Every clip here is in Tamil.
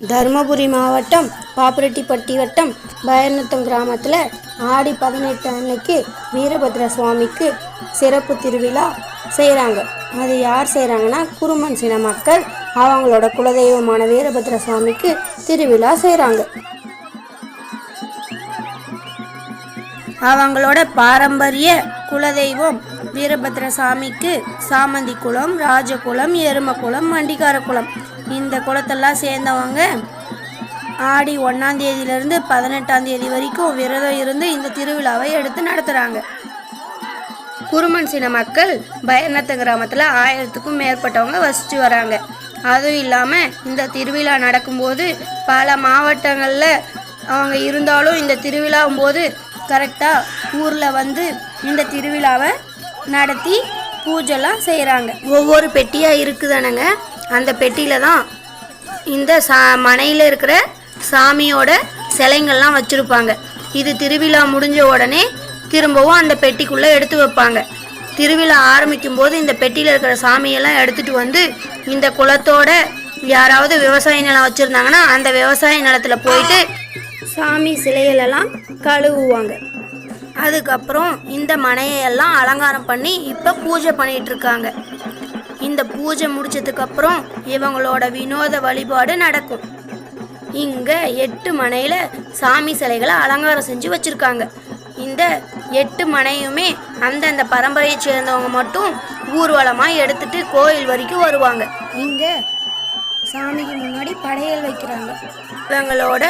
தருமபுரி மாவட்டம் பாப்பிரெட்டிப்பட்டி வட்டம் பயர்நத்தம் கிராமத்தில் ஆடி பதினெட்டு அன்னைக்கு வீரபத்ர சுவாமிக்கு சிறப்பு திருவிழா செய்கிறாங்க அது யார் செய்கிறாங்கன்னா குருமன் சின மக்கள் அவங்களோட குலதெய்வமான வீரபத்ர சுவாமிக்கு திருவிழா செய்கிறாங்க அவங்களோட பாரம்பரிய குலதெய்வம் வீரபத்ர சாமிக்கு சாமந்தி குளம் ராஜகுலம் எரும குளம் மண்டிகார குளம் இந்த குளத்தெல்லாம் சேர்ந்தவங்க ஆடி ஒன்றாந்தேதியிலேருந்து பதினெட்டாம் தேதி வரைக்கும் விரதம் இருந்து இந்த திருவிழாவை எடுத்து நடத்துகிறாங்க குருமன் சின மக்கள் பயநத்த கிராமத்தில் ஆயிரத்துக்கும் மேற்பட்டவங்க வசித்து வராங்க. அதுவும் இல்லாமல் இந்த திருவிழா நடக்கும்போது பல மாவட்டங்களில் அவங்க இருந்தாலும் இந்த திருவிழாவும் போது கரெக்டாக ஊரில் வந்து இந்த திருவிழாவை நடத்தி பூஜைலாம் செய்கிறாங்க ஒவ்வொரு பெட்டியாக இருக்குதானங்க? அந்த பெட்டியில் தான் இந்த சா மனையில் இருக்கிற சாமியோட சிலைங்கள்லாம் வச்சுருப்பாங்க. இது திருவிழா முடிஞ்ச உடனே திரும்பவும் அந்த பெட்டிக்குள்ளே எடுத்து வைப்பாங்க. திருவிழா ஆரம்பிக்கும் போது இந்த பெட்டியில் இருக்கிற சாமியெல்லாம் எடுத்துகிட்டு வந்து இந்த குளத்தோட யாராவது விவசாய நிலம் வச்சுருந்தாங்கன்னா அந்த விவசாய நிலத்தில் போயிட்டு சாமி சிலைகளெல்லாம் கழுவுவாங்க. அதுக்கப்புறம் இந்த மனையெல்லாம் அலங்காரம் பண்ணி இப்போ பூஜை பண்ணிகிட்ருக்காங்க இந்த பூஜை முடிச்சதுக்கப்புறம் இவங்களோட வினோத வழிபாடு நடக்கும். இங்கே எட்டு மனையில் சாமி சிலைகளை அலங்காரம் செஞ்சு வச்சுருக்காங்க. இந்த எட்டு மனையுமே அந்தந்த பரம்பரையை சேர்ந்தவங்க மட்டும் ஊர்வலமாக எடுத்துட்டு கோயில் வரைக்கும் வருவாங்க. இங்கே சாமிக்கு முன்னாடி படையல் வைக்கிறாங்க. இவங்களோட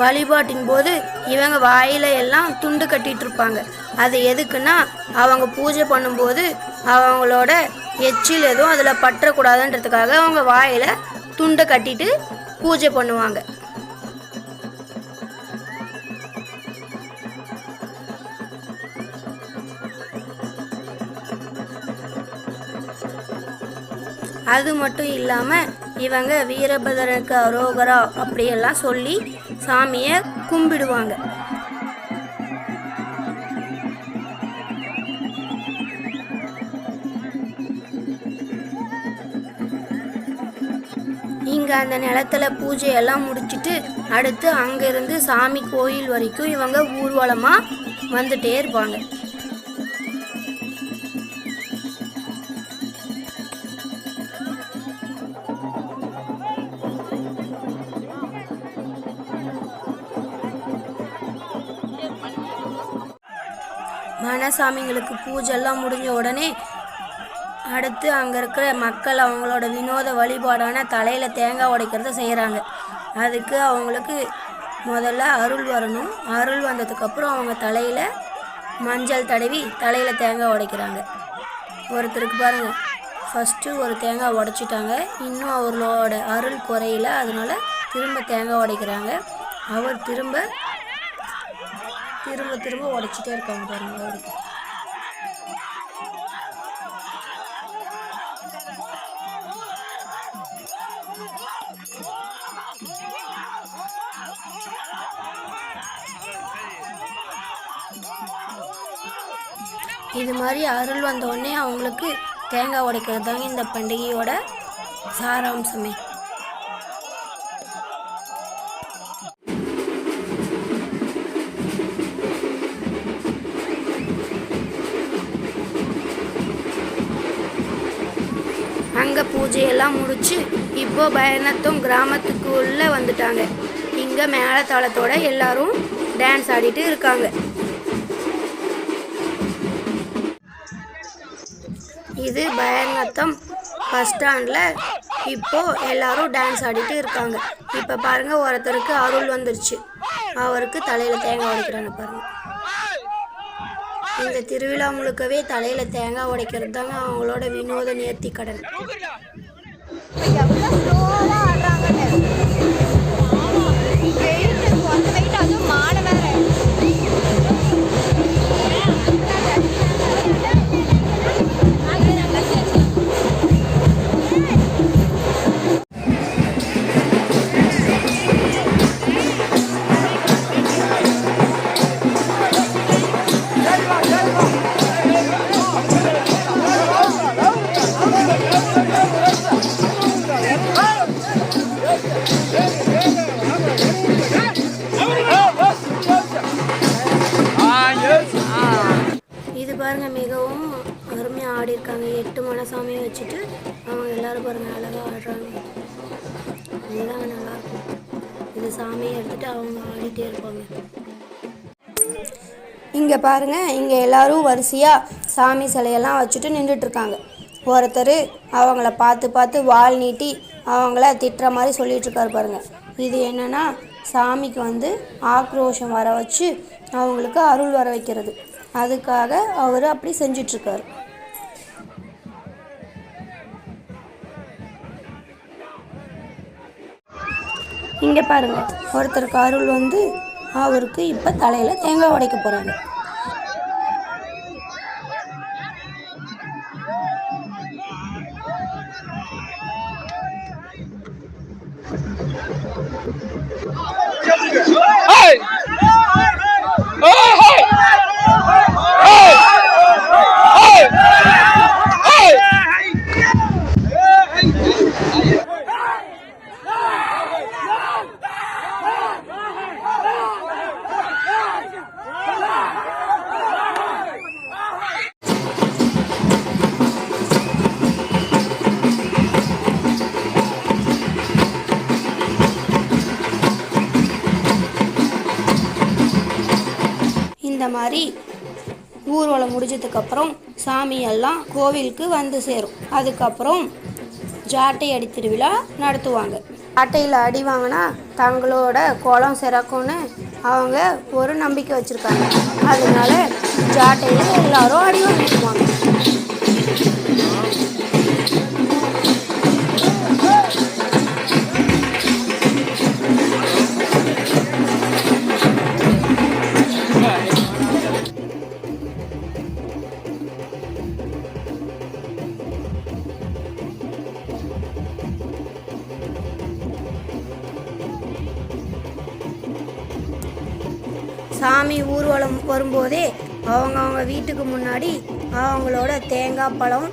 வழிபாட்டின் போது இவங்க வாயில எல்லாம் துண்டு கட்டிட்டு இருப்பாங்க. அது எதுக்குன்னா அவங்க பூஜை பண்ணும்போது அவங்களோட எச்சில் எதுவும் அதில் பற்றக்கூடாதுன்றதுக்காக அவங்க வாயில துண்டை கட்டிட்டு பூஜை பண்ணுவாங்க. அது மட்டும் இல்லாமல் இவங்க வீரபதரனுக்கு அரோகரா அப்படியெல்லாம் சொல்லி சாமியை கும்பிடுவாங்க. இங்கே அந்த நிலத்துல பூஜையெல்லாம் முடிச்சுட்டு அடுத்து அங்கேருந்து சாமி கோயில் வரைக்கும் இவங்க ஊர்வலமாக வந்துட்டே இருப்பாங்க. மனசாமிங்களுக்கு பூஜைலாம் முடிஞ்ச உடனே அடுத்து அங்கே இருக்கிற மக்கள் அவங்களோட வினோத வழிபாடான தலையில் தேங்காய் உடைக்கிறத செய்கிறாங்க அதுக்கு அவங்களுக்கு முதல்ல அருள் வரணும். அருள் வந்ததுக்கப்புறம் அவங்க தலையில் மஞ்சள் தடவி தலையில் தேங்காய் உடைக்கிறாங்க. ஒருத்தருக்கு பாருங்கள் ஃபஸ்ட்டு ஒரு தேங்காய் உடைச்சிட்டாங்க. இன்னும் அவர்களோட அருள் குறையில. அதனால் திரும்ப தேங்காய் உடைக்கிறாங்க. அவர் திரும்ப திரும்ப திரும்ப உடைச்சிட்டே இருக்காங்க பாருங்க அவருக்கு. இது மாதிரி அருள் வந்த உடனே அவங்களுக்கு தேங்காய் உடைக்கிறது தாங்க இந்த பண்டிகையோட சாராம்சமே. அங்கே பூஜையெல்லாம் முடிச்சு இப்போ பயணத்தும் கிராமத்துக்குள்ளே வந்துட்டாங்க. இங்கே மேளதாளத்தோட எல்லாரும் டான்ஸ் ஆடிட்டு இருக்காங்க. இது பயங்கத்தம் பஸ் ஸ்டாண்டில் இப்போ எல்லாரும் டான்ஸ் ஆடிட்டு இருக்காங்க. இப்போ பாருங்க ஒருத்தருக்கு அருள் வந்துருச்சு. அவருக்கு தலையில் தேங்காய் உடைக்கிறாங்க பாருங்க. இந்த திருவிழா முழுக்கவே தலையில் தேங்காய் உடைக்கிறது தாங்க அவங்களோட வினோத நேர்த்தி கடன். சொல்லியிருக்காங்க எட்டு மனசாமியை வச்சுட்டு அவங்க எல்லாரும் பாருங்க அழகாக ஆடுறாங்க. இதுதாங்க நல்லாயிருக்கும் இந்த சாமியை எடுத்துட்டு அவங்க ஆடிட்டே இருப்பாங்க. இங்கே பாருங்க இங்கே எல்லாரும் வரிசையாக சாமி சிலையெல்லாம் வச்சுட்டு நின்றுட்டு இருக்காங்க. ஒருத்தர் அவங்கள பார்த்து பார்த்து வால் நீட்டி அவங்கள திட்டுற மாதிரி சொல்லிட்டு இருக்காரு பாருங்க. இது என்னன்னா சாமிக்கு வந்து ஆக்ரோஷம் வர வச்சு அவங்களுக்கு அருள் வர வைக்கிறது. அதுக்காக அவர் அப்படி செஞ்சிட்ருக்கார் இருக்காரு இங்கே பாருங்க ஒருத்தருக்கு அருள் வந்து அவருக்கு இப்போ தலையில் தேங்காய் உடைக்க போகிறாங்க Hey! இந்த மாதிரி ஊர்வலம் முடிஞ்சதுக்கப்புறம் சாமியெல்லாம் கோவிலுக்கு வந்து சேரும். அதுக்கப்புறம் ஜாட்டை அடி திருவிழா நடத்துவாங்க. ஜாட்டையில் அடி வாங்கினா தங்களோட குளம் சிறக்கும்னு அவங்க ஒரு நம்பிக்கை வச்சுருக்காங்க. அதனால ஜாட்டையில் எல்லாரும் அடி வாங்கிக்குவாங்க. சாமி ஊர்வலம் வரும்போதே அவங்கவுங்க வீட்டுக்கு முன்னாடி அவங்களோட தேங்காய் பழம்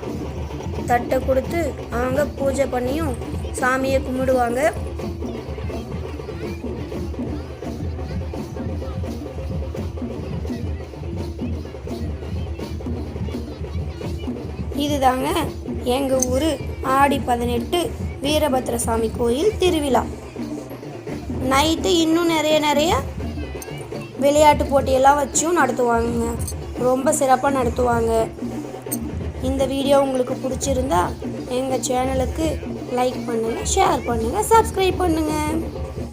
தட்டை கொடுத்து அவங்க பூஜை பண்ணியும் சாமியை கும்பிடுவாங்க. இதுதாங்க எங்கள் ஊர் ஆடி பதினெட்டு வீரபத்ரசாமி கோயில் திருவிழா. நைட்டு இன்னும் நிறைய நிறைய விளையாட்டு போட்டியெல்லாம் வச்சும் நடத்துவாங்க ரொம்ப சிறப்பாக நடத்துவாங்க. இந்த வீடியோ உங்களுக்கு பிடிச்சிருந்தா எங்கள் சேனலுக்கு லைக் பண்ணுங்கள் ஷேர் பண்ணுங்கள் சப்ஸ்கிரைப் பண்ணுங்கள்